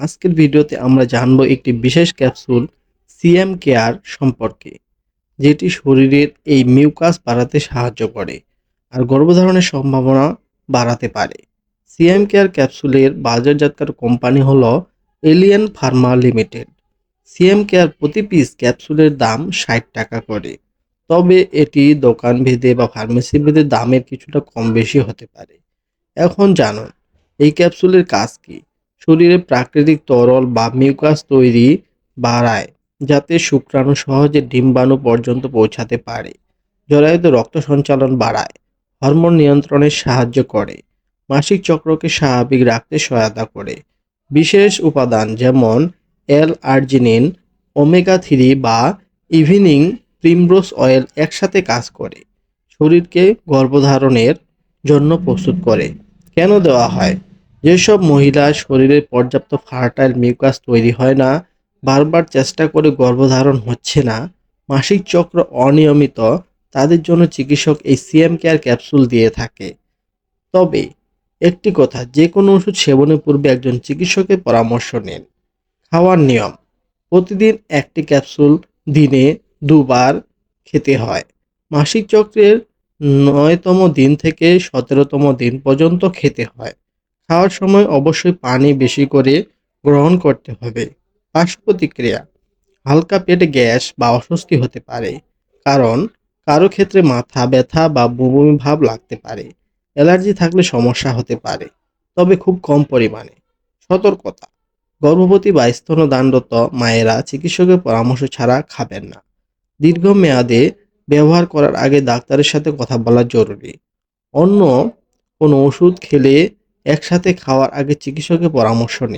আজকের ভিডিওতে আমরা জানব একটি বিশেষ ক্যাপসুল সিএম কেয়ার সম্পর্কে, যেটি শরীরের এই মিউকাস বাড়াতে সাহায্য করে আর গর্ভধারণের সম্ভাবনা বাড়াতে পারে। সিএম কেয়ার ক্যাপসুলের বাজারজাতকার কোম্পানি হল Alien pharma limited CM care প্রতি পিস ক্যাপসুলের দাম ষাট টাকা করে। তবে এটি দোকান ভেদে বা ফার্মেসি ভেদে দামের কিছুটা কম বেশি হতে পারে। এখন জানুন, এই ক্যাপসুলের কাজ কি? শরীরে প্রাকৃতিক তরল বা মিউকাস তৈরি বাড়ায়, যাতে শুক্রাণু সহজে ডিম্বাণু পর্যন্ত পৌঁছাতে পারে। জরায়ুতে রক্ত সঞ্চালন বাড়ায়, হরমোন নিয়ন্ত্রণে সাহায্য করে, মাসিক চক্রকে স্বাভাবিক রাখতে সহায়তা করে। বিশেষ উপাদান যেমন এল আর্জিনিন ওমেগা থ্রি বা ইভিনিং প্রিমব্রোস অয়েল একসাথে কাজ করে, শরীরকে গর্ভধারণের জন্য প্রস্তুত করে। কেন দেওয়া হয়? যেসব মহিলার শরীরে পর্যাপ্ত ফার্টাইল মিউকাস তৈরি হয় না, বারবার চেষ্টা করে গর্ভধারণ হচ্ছে না, মাসিক চক্র অনিয়মিত, তাদের জন্য চিকিৎসক এই সিএম কেয়ার ক্যাপসুল দিয়ে থাকে। তবে, একটি কথা যে কোনো ওষুধ সেবনের পূর্বে একজন চিকিৎসকের পরামর্শ নিন। খাওয়ার নিয়ম, প্রতিদিন একটি ক্যাপসুল দিনে দুবার খেতে হয়। মাসিক চক্রের নয়তম দিন থেকে সতেরোতম দিন পর্যন্ত খেতে হয়। খাওয়ার সময় অবশ্যই পানি বেশি করে গ্রহণ করতে হবে। পার্শ্ব প্রতিক্রিয়া হালকা পেটে গ্যাস বা অস্বস্তি হতে পারে, কারণ কারও ক্ষেত্রে মাথা ব্যথা বা বমি ভাব লাগতে পারে, অ্যালার্জি থাকলে সমস্যা হতে পারে, তবে খুব কম পরিমাণে। সতর্কতা, গর্ভবতী বা স্তনদানরত মায়েরা চিকিৎসকের পরামর্শ ছাড়া খাবেন না। দীর্ঘমেয়াদে ব্যবহার করার আগে ডাক্তারের সাথে কথা বলা জরুরি। অন্য কোনো ওষুধ খেলে একসাথে খাওয়ার আগে চিকিৎসকের পরামর্শ নিন।